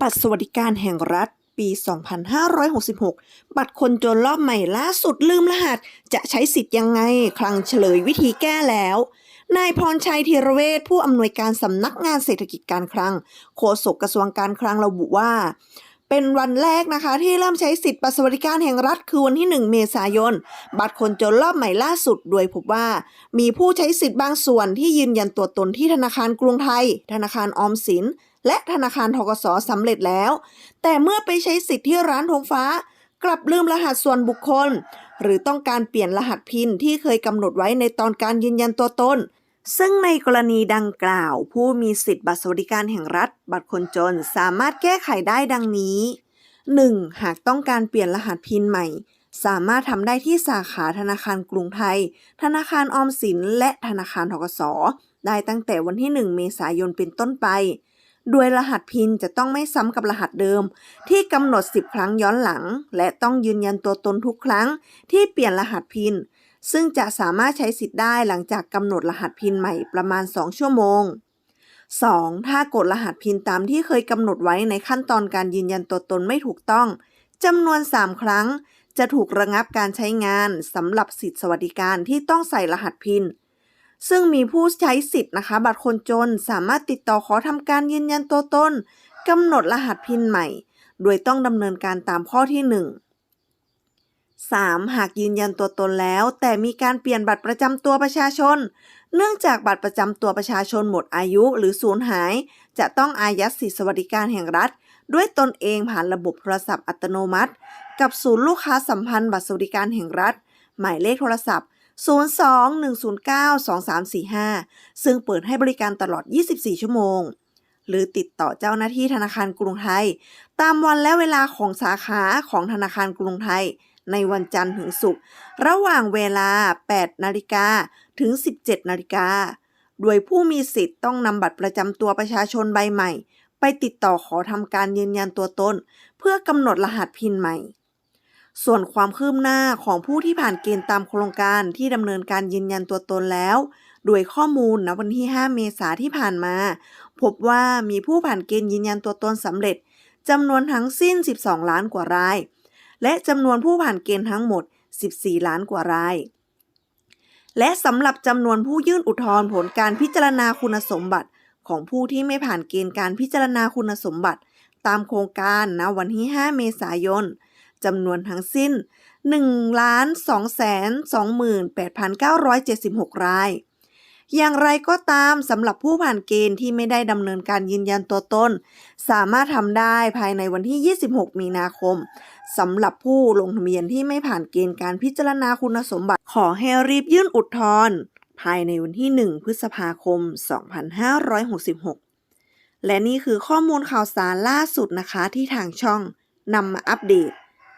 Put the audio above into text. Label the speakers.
Speaker 1: บัตรสวัสดิการแห่งรัฐปี 2566 บัตรคนจนรอบใหม่ล่าสุดลืมรหัส จะใช้สิทธิ์ยังไง คลังเฉลยวิธีแก้แล้ว นายพรชัยธีรเวชผู้อำนวยการสำนักงานเศรษฐกิจการคลัง โฆษกกระทรวงการคลังระบุว่า เป็นวันแรกนะคะ ที่เริ่มใช้สิทธิ์บัตรสวัสดิการแห่งรัฐคือวันที่ 1 เมษายน บัตรคนจนรอบใหม่ล่าสุด โดยพบว่า มีผู้ใช้สิทธิ์บางส่วนที่ยืนยันตัวตนที่ธนาคารกรุงไทย ธนาคารออมสิน และธนาคารทกสสำเร็จแล้ว แต่เมื่อไปใช้สิทธิ์ที่ร้านธงฟ้า กลับลืมรหัสส่วนบุคคล หรือต้องการเปลี่ยนรหัสพินที่เคยกำหนดไว้ในตอนการยืนยันตัวตนซึ่งในกรณีดังกล่าว ผู้มีสิทธิ์บัตรสวัสดิการแห่งรัฐ บัตรคนจนสามารถแก้ไขได้ดังนี้ 1. หากต้องการเปลี่ยนรหัสพินใหม่ สามารถทำได้ที่สาขาธนาคารกรุงไทย ธนาคารออมสิน และธนาคารทกส ได้ตั้งแต่วันที่ 1 เมษายนเป็นต้นไป โดยรหัสพินจะต้องไม่ซ้ำกับรหัสเดิม ที่กำหนด 10 ครั้งย้อนหลัง และต้องยืนยันตัวตนทุกครั้งที่เปลี่ยนรหัสพิน ซึ่งจะสามารถใช้สิทธิ์ได้หลังจากกำหนดรหัสพินใหม่ประมาณ 2 ชั่วโมง 2. ถ้ากดรหัสพินตามที่เคยกำหนดไว้ในขั้นตอนการยืนยันตัวตนไม่ถูกต้องจำนวน 3 ครั้ง จะถูกระงับการใช้งานสำหรับสิทธิสวัสดิการที่ต้องใส่รหัสพิน ซึ่งมีผู้ใช้สิทธิ์นะคะ บัตรคนจนสามารถติดต่อขอทำการยืนยันตัวตนกำหนดรหัสพินใหม่ โดยต้องดำเนินการตามข้อที่ 1 3. หากยืนยันตัวตนแล้ว แต่มีการเปลี่ยนบัตรประจำตัวประชาชน เนื่องจากบัตรประจำตัวประชาชนหมดอายุหรือสูญหาย จะต้องอายัดสิทธิสวัสดิการแห่งรัฐ ด้วยตนเองผ่านระบบโทรศัพท์อัตโนมัติ กับศูนย์ลูกค้าสัมพันธ์บัตรสวัสดิการแห่งรัฐ หมายเลขโทรศัพท์ 02-109-2345 ซึ่งเปิดให้บริการตลอด 24 ชั่วโมง หรือติดต่อเจ้าหน้าที่ธนาคารกรุงไทย ตามวันและเวลาของสาขาของธนาคารกรุงไทย ในวันจันทร์ถึงศุกร์ระหว่างเวลา 8 นาฬิกาถึง 17 นาฬิกา โดยผู้มีสิทธิ์ต้องนำบัตรประจำตัวประชาชนใบใหม่ ไปติดต่อขอทำการยืนยันตัวตน เพื่อกำหนดรหัสพินใหม่ ส่วนความคืบหน้าของผู้ที่ผ่านเกณฑ์ตามโครงการที่ดำเนินการยืนยันตัวตนแล้ว โดยข้อมูลณวันที่ 5 เมษาที่ผ่านมา พบว่ามีผู้ผ่านเกณฑ์ยืนยันตัวตนสำเร็จจำนวนทั้งสิ้น 12 ล้านกว่าราย และจำนวนผู้ผ่านเกณฑ์ทั้งหมด 14 ล้านกว่าราย และสำหรับจำนวนผู้ยื่นอุทธรณ์ผลการพิจารณาคุณสมบัติ ของผู้ที่ไม่ผ่านเกณฑ์การพิจารณาคุณสมบัติ ตามโครงการณวันที่ 5 เมษายน จำนวนทั้งสิ้น 1 2 2 8 9 7 6 ราย อย่างไรก็ตามสำหรับผู้ผ่านเกณฑ์ที่ไม่ได้ดำเนินการยืนยันตัวตน สามารถทำได้ภายในวันที่ 26 มีนาคมสำหรับผู้ลงทะเบียนที่ไม่ผ่านเกณฑ์การพิจารณาคุณสมบัติขอให้รีบยื่นอุทธรณ์ภายในวันที่ 1 พฤษภาคม 2566 และนี่คือข้อมูลข่าวสารล่าสุดนะคะที่ทางช่องนำมาอัปเดต